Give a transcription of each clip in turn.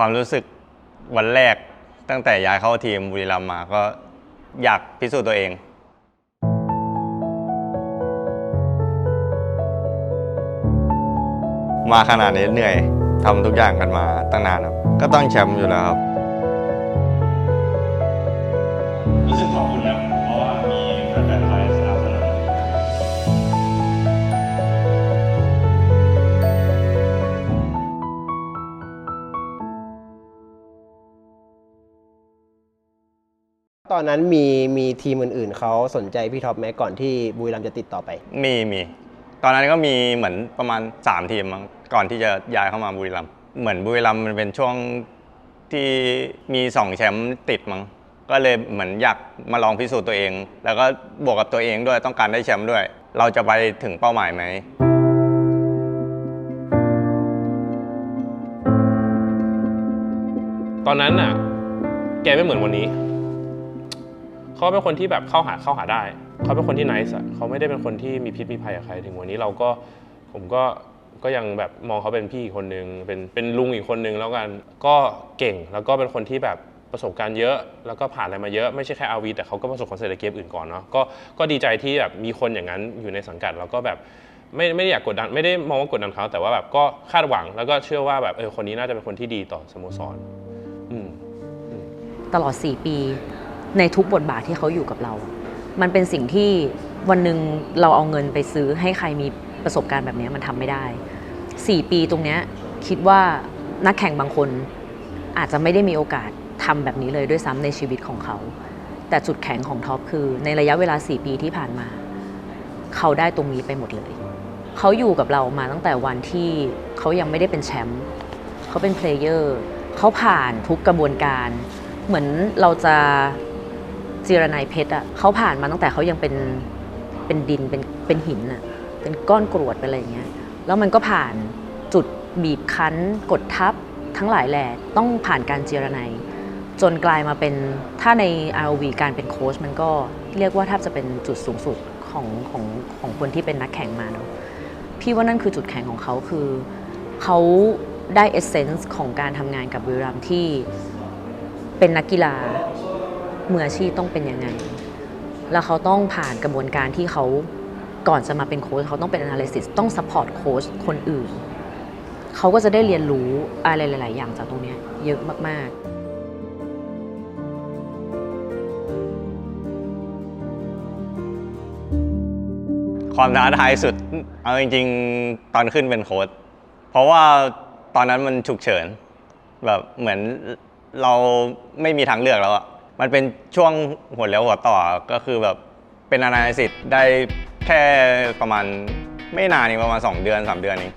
ความรู้สึกวันแรกตั้งแต่ย้ายเข้าทีมบุรีรัมย์มาก็อยากพิสูจน์ตัวเอง มาขนาดนี้เหนื่อยทำทุกอย่างกันมาตั้งนานครับ ก็ต้องแชมป์อยู่แล้วครับ รู้สึกขอบคุณนะเพราะว่ามีแฟนๆคอย ตอนนั้นมีมีทีมอื่นๆเขาสนใจพี่ท็อปไหมก่อนที่บุรีรัมย์จะติดต่อไป มีมีตอนนั้นก็มีเหมือนประมาณ 3 ทีมมั้งก่อนที่จะย้ายเข้ามาบุรีรัมย์เหมือนบุรีรัมย์มันเป็นช่วงที่มี2แชมป์ติดมั้งก็เลยเหมือนอยากมาลองพิสูจน์ตัวเอง แล้วก็บวกกับตัวเองด้วยต้องการได้แชมป์ด้วย เราจะไปถึงเป้าหมายไหมตอนนั้นน่ะ แกไม่เหมือนวันนี้ เขาเป็นคนที่แบบเข้าหาเข้าหาได้ เขาเป็นคนที่ nice อะเขาไม่ได้เป็นคนที่มีพิษมีภัยกับใคร ถึงวันนี้เราก็ผมก็ก็ยังแบบมองเขาเป็นพี่อีกคนนึงเป็นเป็นลุงอีกคนนึงแล้วกันก็เก่งแล้วก็เป็นคนที่แบบประสบการณ์เยอะ แล้วก็ผ่านอะไรมาเยอะไม่ใช่แค่อาวีแต่เขาก็ประสบความสำเร็จในเกมอื่นก่อนเนาะก็ก็ดีใจที่แบบมีคนอย่างนั้นอยู่ในสังกัดแล้วก็แบบไม่ไม่ได้อยากกดดันไม่ได้มองว่ากดดันเขาแต่ว่าแบบก็คาดหวังแล้วก็เชื่อว่าแบบเออคนนี้น่าจะเป็นคนที่ดีต่อสโมสรอืมตลอด 4 ปี ในทุกบทบาทที่เขาอยู่กับเรา มันเป็นสิ่งที่วันหนึ่งเราเอาเงินไปซื้อให้ใครมีประสบการณ์แบบนี้มันทำไม่ได้ 4 ปีตรงเนี้ยคิดว่านักแข่งบางคนอาจจะไม่ได้มีโอกาสทำแบบนี้เลยด้วยซ้ำในชีวิตของเขา แต่จุดแข็งของท็อปคือในระยะเวลา 4 ปีที่ผ่านมา เขาได้ตรงนี้ไปหมดเลย เขาอยู่กับเรามาตั้งแต่วันที่เขายังไม่ได้เป็นแชมป์เขาเป็นเพลเยอร์เขาผ่านทุกกระบวนการ เหมือนเราจะ จีรนายเพชรอะเขาผ่านมาตั้งแต่เขายังเป็นเป็นดินเป็นเป็นหินอะเป็นก้อนกรวดเป็นอะไรอย่างเงี้ยแล้วมันก็ผ่านจุดบีบคั้น กดทับทั้งหลายแหล่ต้องผ่านการเจรนายจนกลายมาเป็นถ้าใน ROV การเป็นโค้ชมันก็เรียกว่าแทบจะเป็นจุดสูงสุดของของของคนที่เป็นนักแข่งมาเนาะพี่ว่านั่นคือจุดแข็งของเขาคือเขาได้เอเซนส์ของการทำงานกับบุรีรัมที่เป็นนักกีฬา มืออาชีพต้องเป็นยังไง แล้วเขาต้องผ่านกระบวนการที่เขาก่อนจะมาเป็นโค้ชเขาต้องเป็น analysis ต้อง support โค้ชคนอื่น เขาก็จะได้เรียนรู้อะไรหลาย ๆ อย่างจากตรงนี้เยอะมาก ๆความท้าทายสุด เอาจริงๆ ตอนขึ้นเป็นโค้ชเพราะว่าตอนนั้นมันฉุกเฉิน แบบเหมือนเราไม่มีทางเลือกแล้วอะ มันเป็นช่วงหัวเลี้ยวหัวต่อก็คือแบบเป็นอนาลิซิสได้แค่ประมาณไม่นานเองประมาณ 2 เดือน 3 เดือนเอง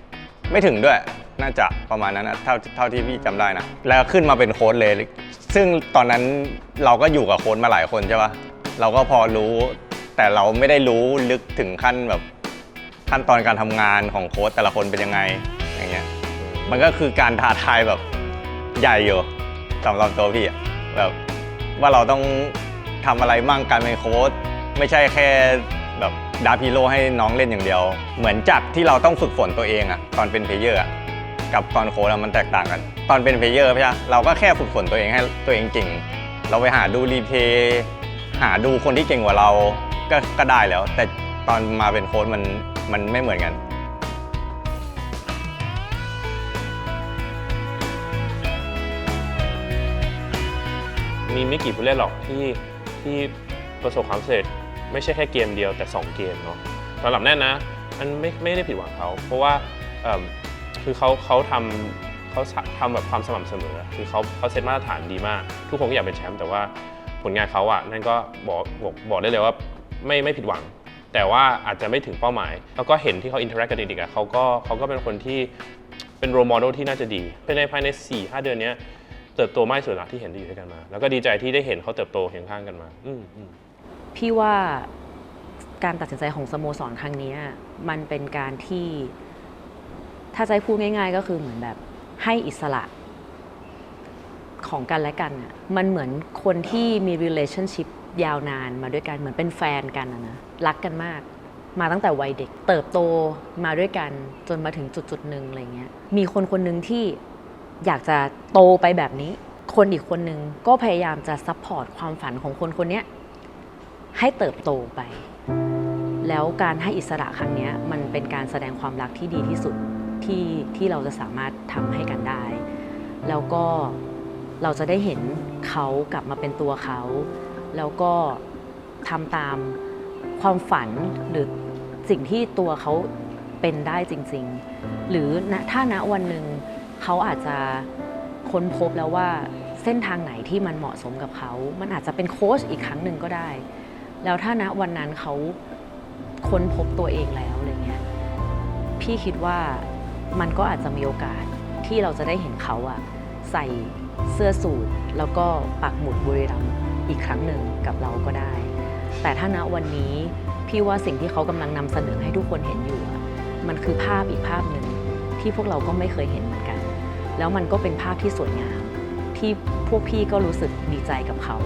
ไม่ถึงด้วยน่าจะประมาณนั้นนะเท่าเท่าที่พี่จำได้นะ แล้วขึ้นมาเป็นโค้ชเลย ซึ่งตอนนั้นเราก็อยู่กับโค้ชมาหลายคนใช่ปะเราก็พอรู้ แต่เราไม่ได้รู้ลึกถึงขั้นแบบขั้นตอนการทำงานของโค้ชแต่ละคนเป็นยังไงอย่างเงี้ยมันก็คือการท้าทายแบบใหญ่อยู่สำหรับตัวพี่อะแบบ ว่าเราต้องทำอะไรมั่งการเป็นโค้ชไม่ใช่แค่แบบดาพีโลให้น้องเล่นอย่างเดียว เหมือนจากที่เราต้องฝึกฝนตัวเองอะตอนเป็นเพลเยอร์อะกับตอนโค้ชมันแตกต่างกัน ตอนเป็นเพลเยอร์พี่อะเราก็แค่ฝึกฝนตัวเองให้ตัวเองเก่ง เราไปหาดูรีเพย์หาดูคนที่เก่งกว่าเราก็ก็ได้แล้ว แต่ตอนมาเป็นโค้ชมันมันไม่เหมือนกัน มีไม่กี่ผู้เล่นหรอกที่ที่ประสบความสำเร็จไม่ใช่แค่เกมเดียวแต่ 2 เกมเนาะสำหรับแน่นนะมันไม่ไม่ได้ผิดหวังเขา เพราะว่าคือเขาเขาทำเขาทำแบบความสม่ำเสมอ คือเขาเขาเซตมาตรฐานดีมาก ทุกคนก็อยากเป็นแชมป์แต่ว่าผลงานเขาอะนั่นก็บอกบอกบอกได้เลยว่าไม่ไม่ผิดหวัง แต่ว่าอาจจะไม่ถึงเป้าหมาย แล้วก็เห็นที่เขาอินเทอร์แอคกับเด็กๆอะเขาก็เขาก็เป็นคนที่เป็นโรโมเดลที่น่าจะดีภายในภายใน4-5 เดือนนี้ เติบโตมากที่สุดละที่เห็นได้อยู่ด้วยกันมา แล้วก็ดีใจที่ได้เห็นเขาเติบโตเคียงข้างกันมา อืมอืมพี่ว่าการตัดสินใจของสโมสรครั้งเนี้ยมันเป็นการที่ ถ้าจะให้พูดง่าย ๆ ก็คือเหมือนแบบให้อิสระของกันและกันอะมันเหมือนคนที่มี relationship ยาวนานมาด้วยกันเหมือนเป็นแฟนกันอะนะรักกันมาก มาตั้งแต่วัยเด็ก เติบโตมาด้วยกันจนมาถึงจุดจุดๆหนึ่งอะไรเงี้ยมีคนคนหนึ่งที่ อยากจะโตไปแบบนี้ คนอีกคนนึงก็พยายามจะซัพพอร์ตความฝันของคนคนนี้ให้เติบโตไป แล้วการให้อิสระครั้งนี้มันเป็นการแสดงความรักที่ดีที่สุดที่ที่เราจะสามารถทำให้กันได้ แล้วก็เราจะได้เห็นเขากลับมาเป็นตัวเขา แล้วก็ทำตามความฝันหรือสิ่งที่ตัวเขาเป็นได้จริง ๆ หรือถ้าณวันหนึ่ง เขาอาจจะค้นพบแล้วว่าเส้นทางไหนที่มันเหมาะสมกับเขา มันอาจจะเป็นโค้ชอีกครั้งหนึ่งก็ได้ แล้วถ้าณวันนั้นเขาค้นพบตัวเองแล้วอะไรเงี้ย พี่คิดว่ามันก็อาจจะมีโอกาสที่เราจะได้เห็นเขาอะใส่เสื้อสูทแล้วก็ปักหมุดบุรีรัมย์อีกครั้งหนึ่งกับเราก็ได้ แต่ถ้าณวันนี้พี่ว่าสิ่งที่เขากำลังนำเสนอให้ทุกคนเห็นอยู่อะมันคือภาพอีกภาพหนึ่งที่พวกเราก็ไม่เคยเห็นเหมือนกัน แล้วมันก็เป็นภาพที่สวยงาม ที่พวกพี่ก็รู้สึกดีใจกับเขา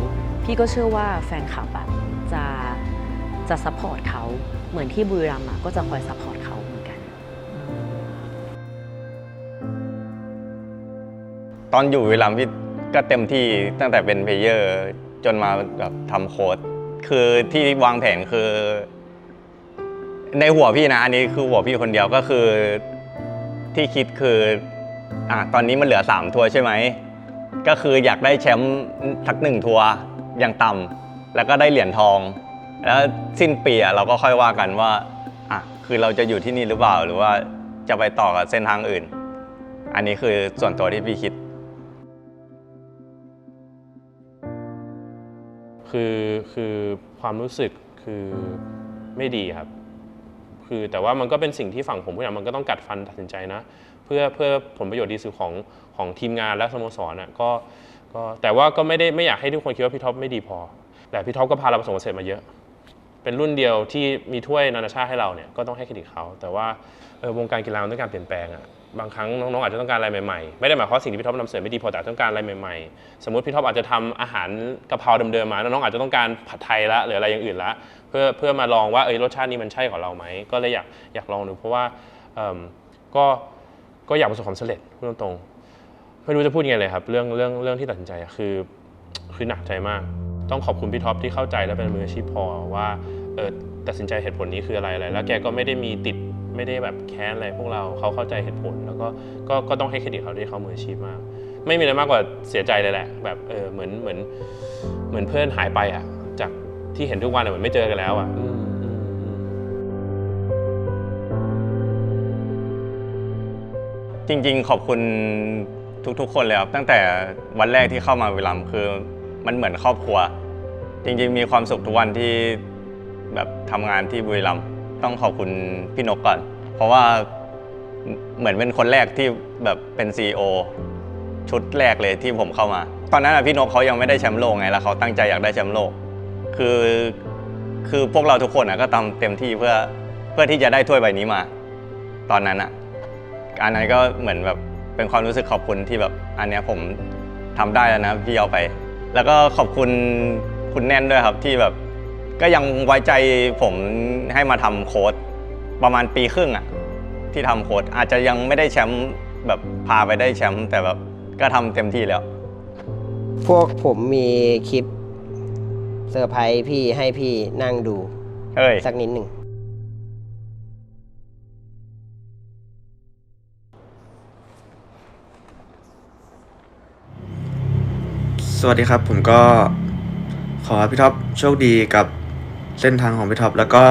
พี่ก็เชื่อว่าแฟนคลับจะจะซัพพอร์ตเขา เหมือนที่บุรีรัมย์ก็จะคอยซัพพอร์ตเขาเหมือนกัน ตอนอยู่วิลัมย์พี่ก็เต็มที่ตั้งแต่เป็นเพลเยอร์จนมาแบบทำโค้ดคือที่วางแผนคือ ในหัวพี่นะ อันนี้คือหัวพี่คนเดียวก็คือที่คิดคือ อะตอนนี้มันเหลือ 3 ทัวร์ใช่ไหม ก็คืออยากได้แชมป์ทักหนึ่งทัวร์อย่างต่ำแล้วก็ได้เหรียญทอง แล้วสิ้นปีอะเราก็ค่อยว่ากันว่าอะคือเราจะอยู่ที่นี่หรือเปล่าหรือว่าจะไปต่อกับเส้นทางอื่น อันนี้คือส่วนตัวที่พี่คิด คือคือความรู้สึกคือไม่ดีครับ คือแต่ว่ามันก็เป็นสิ่งที่ฝั่งผมผู้ใหญ่มันก็ต้องกัดฟันตัดสินใจนะ เพื่อเพื่อผลประโยชน์ดีสุดของของทีมงานและสโมสรอะก็ก็แต่ว่าก็ไม่ได้ไม่อยากให้ทุกคนคิดว่าพี่ท็อปไม่ดีพอ แต่พี่ท็อปก็พาเราประสบความสำเร็จมาเยอะ เป็นรุ่นเดียวที่มีถ้วยนานาชาติให้เราเนี่ยก็ต้องให้เครดิตเขา แต่ว่าเออวงการกีฬามันต้องการเปลี่ยนแปลงอะบางครั้งน้องๆอาจจะต้องการอะไรใหม่ๆ ไม่ได้หมายความว่าสิ่งที่พี่ท็อปนำเสนอไม่ดีพอแต่ต้องการอะไรใหม่ๆ สมมติพี่ท็อปอาจจะทำอาหารกะเพราเดิมๆมา น้องๆอาจจะต้องการผัดไทยละหรืออะไรอย่างอื่นละ เพื่อเพื่อมาลองว่าเอยรสชาตินี้มันใช่ของเราไหม ก็เลยอยากอยากลองดูเพราะว่าก็ ก็อยากประสบความสำเร็จพูดตรงๆไม่รู้จะพูดยังไงเลยครับ เรื่องเรื่องเรื่องที่ตัดสินใจอะคือคือหนักใจมาก ต้องขอบคุณพี่ท็อปที่เข้าใจและเป็นมืออาชีพพอว่าเออตัดสินใจเหตุผลนี้คืออะไรอะไร แล้วแกก็ไม่ได้มีติดไม่ได้แบบแค้นอะไรพวกเราเขาเข้าใจเหตุผล แล้วก็ก็ก็ต้องให้เครดิตเขาด้วยเขามืออาชีพมาก ไม่มีอะไรมากกว่าเสียใจเลยแหละ แบบเออเหมือนเหมือนเหมือนเพื่อนหายไปอะ จากที่เห็นทุกวันอะเหมือนไม่เจอกันแล้วอะอืม จริง ๆ ขอบคุณทุกๆ คนเลยครับตั้งแต่วันแรกที่เข้ามาวิลัมคือมันเหมือนครอบครัว จริงๆ มีความสุขทุกวันที่แบบทำงานที่บุรีรัมย์ต้องขอบคุณพี่นกก่อน เพราะว่าเหมือนเป็นคนแรกที่แบบเป็น CEO ชุดแรกเลยที่ผมเข้ามา ตอนนั้นอะพี่นกเขายังไม่ได้แชมป์โลกไงแล้วเขาตั้งใจอยากได้แชมป์โลก คือคือพวกเราทุกคนอะก็ทำเต็มที่เพื่อเพื่อที่จะได้ถ้วยใบนี้มา ตอนนั้นอะ อันนั้นก็เหมือนแบบเป็นความรู้สึกขอบคุณที่แบบอันเนี้ยผมทำได้แล้วนะพี่เอาไป แล้วก็ขอบคุณคุณแน่นด้วยครับที่แบบ ก็ยังไว้ใจผมให้มาทำโค้ดประมาณปีครึ่งอะที่ทำโค้ดอาจจะยังไม่ได้แชมป์แบบพาไปได้แชมป์แต่แบบก็ทำเต็มที่แล้ว พวกผมมีคลิปเซอร์ไพรส์พี่ให้พี่นั่งดู เฮ้ย สักนิดหนึ่ง สวัสดีครับ ผมก็ขอให้พี่ท็อปโชคดีกับเส้นทางของพี่ท็อปแล้วก็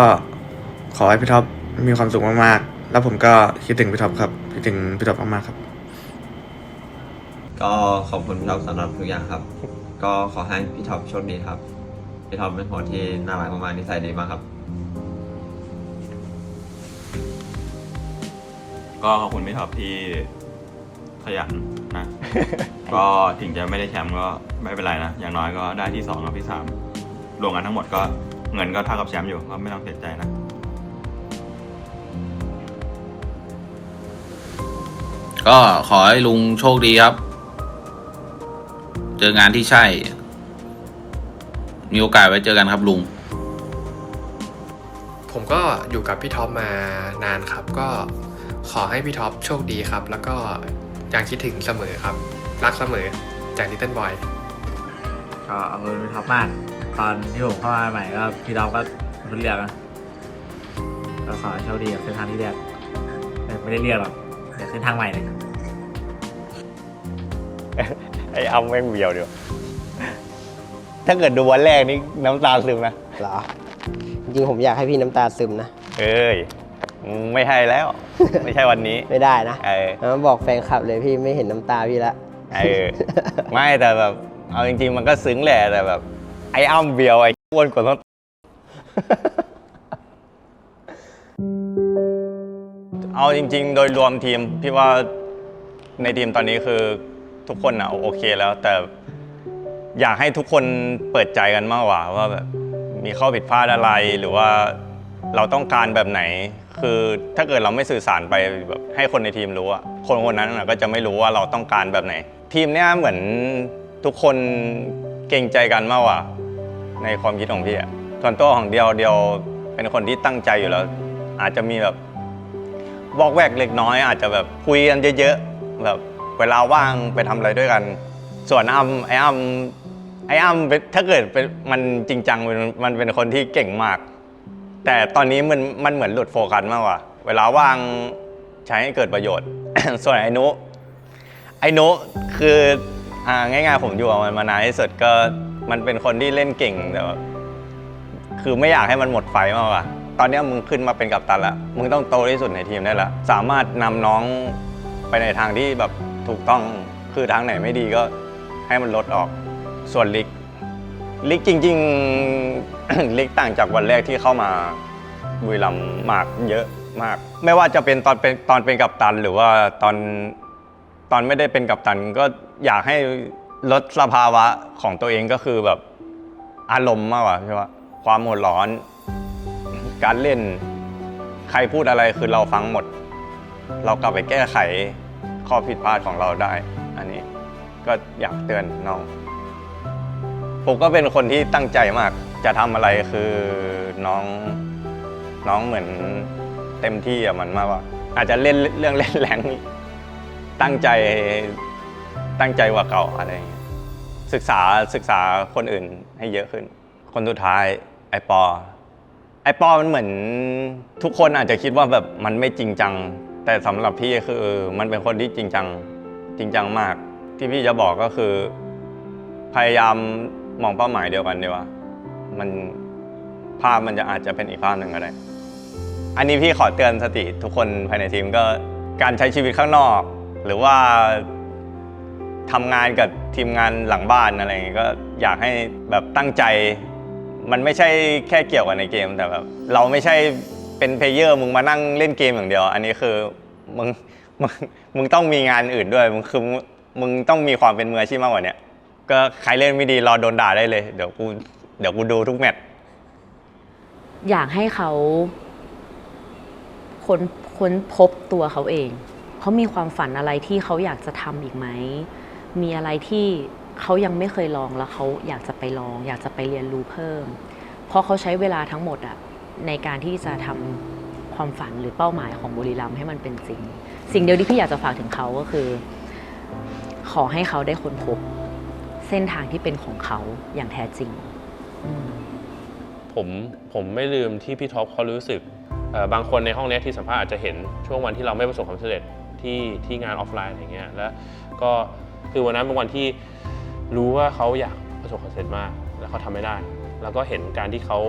ขอให้พี่ท็อปมีความสุขมากๆ แล้วผมก็คิดถึงพี่ท็อปครับคิดถึงพี่ท็อปมากๆครับ ก็ขอบคุณพี่ท็อปสำหรับทุกอย่างครับ ก็ขอให้พี่ท็อปโชคดีครับพี่ท็อปเป็นคนที่น่ารักมากๆนิสัยดีมากครับ ก็ขอบคุณพี่ท็อปที่ขยันนะ ก็ถึงจะไม่ได้แชมป์ก็ไม่เป็นไรนะ อย่างน้อยก็ได้ที่สองกับที่สามรวมกันทั้งหมดก็เงินก็เท่ากับแชมป์อยู่ก็ไม่ต้องเสียใจนะก็ขอให้ลุงโชคดีครับ เจองานที่ใช่ มีโอกาสไว้เจอกันครับลุง ผมก็อยู่กับพี่ท็อปมานานครับ ก็ขอให้พี่ท็อปโชคดีครับ แล้วก็ยังคิดถึงเสมอครับ รักเสมอจากลิตเติ้ลบอยก็เอาเงินไปท็อปมากตอนที่ผมเข้ามาใหม่ก็พี่ดาวก็รุ่นเรียกนะก็ขอให้โชคดีกับเส้นทางที่เรียกแต่ไม่ได้เรียกหรอกเดี๋ยวเส้นทางใหม่เลยไอ้อ้ำแม่งเบียวเดียว ถ้าเกิดดูวันแรกนี่น้ำตาซึมนะเหรอ จริงๆผมอยากให้พี่น้ำตาซึมนะ เอ้ยมึงไม่ให้แล้ว ไม่ใช่วันนี้ ไม่ได้นะ เออแล้วบอกแฟนคลับเลยพี่ไม่เห็นน้ำตาพี่ละ เออไม่แต่แบบ เอาจริง ๆ มันก็ซึ้งแหละแต่แบบ ไอ้อ้ำเบียวไอ้อ้วนกว่าต้องเอาจริง ๆ โดยรวมทีมพี่ว่าในทีมตอนนี้คือทุกคนอะโอเคแล้ว แต่อยากให้ทุกคนเปิดใจกันมากกว่าว่าแบบมีข้อผิดพลาดอะไรหรือว่าเราต้องการแบบไหน คือถ้าเกิดเราไม่สื่อสารไปแบบให้คนในทีมรู้อะคนคนนั้นก็จะไม่รู้ว่าเราต้องการแบบไหน ทีมเนี้ยเหมือนทุกคนเกรงใจกันมากกว่าในความคิดของพี่อะส่วนตัวของเดียวเดียวเป็นคนที่ตั้งใจอยู่แล้ว อาจจะมีแบบบอกแวกเล็กน้อย อาจจะแบบคุยกันเยอะๆแบบเวลาว่างไปทำอะไรด้วยกัน ส่วนอ้ำไอ้อ้ำไอ้อ้ำเป็นถ้าเกิดเป็นมันจริงจังมันเป็นคนที่เก่งมาก แต่ตอนนี้มันมันเหมือนหลุดโฟกัสมากกว่า เวลาว่างใช้ให้เกิดประโยชน์ ส่วนไอ้นุไอ้นุคืออ่าง่ายๆผมอยู่กับมันมานานที่สุดก็มันเป็นคนที่เล่นเก่งแต่ว่าคือไม่อยากให้มันหมดไฟมากกว่า ตอนนี้มึงขึ้นมาเป็นกัปตันแล้วมึงต้องโตที่สุดในทีมได้ล้วสามารถนำน้องไปในทางที่แบบถูกต้องคือทางไหนไม่ดีก็ให้มันลดออก ส่วนลิก ลิกจริงๆ ลิกต่างจากวันแรกที่เข้ามาบุรีรัมย์มากเยอะมาก ไม่ว่าจะเป็นตอนเป็นตอนเป็นกัปตันหรือว่าตอนตอนไม่ได้เป็นกัปตันก็อยากให้ลดสภาวะของตัวเองก็คือแบบอารมณ์มากกว่าใช่ปะความโหดร้อน การเล่นใครพูดอะไรคือเราฟังหมด เรากลับไปแก้ไขข้อผิดพลาดของเราได้ อันนี้ก็อยากเตือนน้อง ผมก็เป็นคนที่ตั้งใจมาก จะทำอะไรคือน้องน้องเหมือนเต็มที่อะมันมากกว่า อาจจะเล่นเรื่องเล่นแรงตั้งใจตั้งใจกว่าเก่าอะไรอย่างเงี้ยศึกษาศึกษาคนอื่นให้เยอะขึ้น คนสุดท้ายไอปอ ไอปอมันเหมือนทุกคนอาจจะคิดว่าแบบมันไม่จริงจัง แต่สำหรับพี่คือมันเป็นคนที่จริงจังจริงจังมาก ที่พี่จะบอกก็คือ พยายาม มองเป้าหมายเดียวกันดีกว่ามันภาพมันจะอาจจะเป็นอีกภาพหนึ่งก็ได้ อันนี้พี่ขอเตือนสติทุกคนภายในทีมก็การใช้ชีวิตข้างนอก หรือว่าทำงานกับทีมงานหลังบ้านอะไรอย่างเงี้ยก็อยากให้แบบตั้งใจ มันไม่ใช่แค่เกี่ยวกับในเกมแต่แบบเราไม่ใช่เป็นเพลเยอร์มึงมานั่งเล่นเกมอย่างเดียว อันนี้คือมึงมึงมึงต้องมีงานอื่นด้วยมึงคือมึงต้องมีความเป็นมืออาชีพมากกว่านี้ ก็ใครเล่นไม่ดีรอโดนด่าได้เลย เดี๋ยวกูเดี๋ยวกูดูทุกแมตช์อยากให้เขาค้นค้นพบตัวเขาเอง เขามีความฝันอะไรที่เขาอยากจะทำอีกไหม มีอะไรที่เขายังไม่เคยลองแล้วเขาอยากจะไปลอง อยากจะไปเรียนรู้เพิ่ม เพราะเขาใช้เวลาทั้งหมดอะในการที่จะทำความฝันหรือเป้าหมายของบุรีรัมย์ให้มันเป็นจริง สิ่งเดียวที่พี่อยากจะฝากถึงเขาก็คือ ขอให้เขาได้ค้นพบ เส้นทางที่เป็นของเขาอย่างแท้จริง ผมผมไม่ลืมที่พี่ท็อปเขารู้สึกบางคนในห้องนี้ที่สัมภาษณ์อาจจะเห็นช่วงวันที่เราไม่ประสบความสำเร็จที่ที่งานออฟไลน์อะไรเงี้ยแล้วก็คือวันนั้นเป็นวันที่รู้ว่าเขาอยากประสบความสำเร็จมาก แล้วเขาทำไม่ได้ แล้วก็เห็นการที่เขา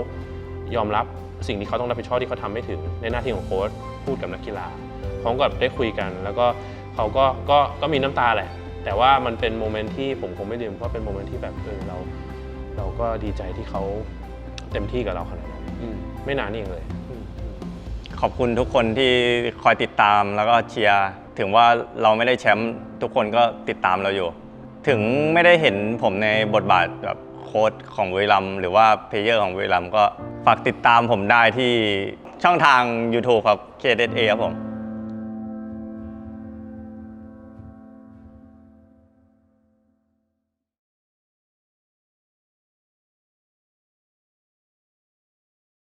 ยอมรับสิ่งที่เขาต้องรับผิดชอบที่เขาทำไม่ถึงในหน้าที่ของโค้ชพูดกับนักกีฬาพร้อมกับได้คุยกัน แล้วก็เขาก็ก็ก็มีน้ำตาแหละ แต่ว่ามันเป็นโมเมนต์ที่ผมคงไม่ลืมเพราะเป็นโมเมนต์ที่แบบเออเราเราก็ดีใจที่เขาเต็มที่กับเราขนาดนั้นอืมไม่นานนี่เองเลยอืมอืมขอบคุณทุกคนที่คอยติดตามแล้วก็เชียร์ถึงว่าเราไม่ได้แชมป์ทุกคนก็ติดตามเราอยู่ ถึงไม่ได้เห็นผมในบทบาทแบบโค้ชของบุรีรัมย์หรือว่าเพลเยอร์ของบุรีรัมย์ก็ฝากติดตามผมได้ที่ช่องทาง YouTube ครับ KDA ครับผม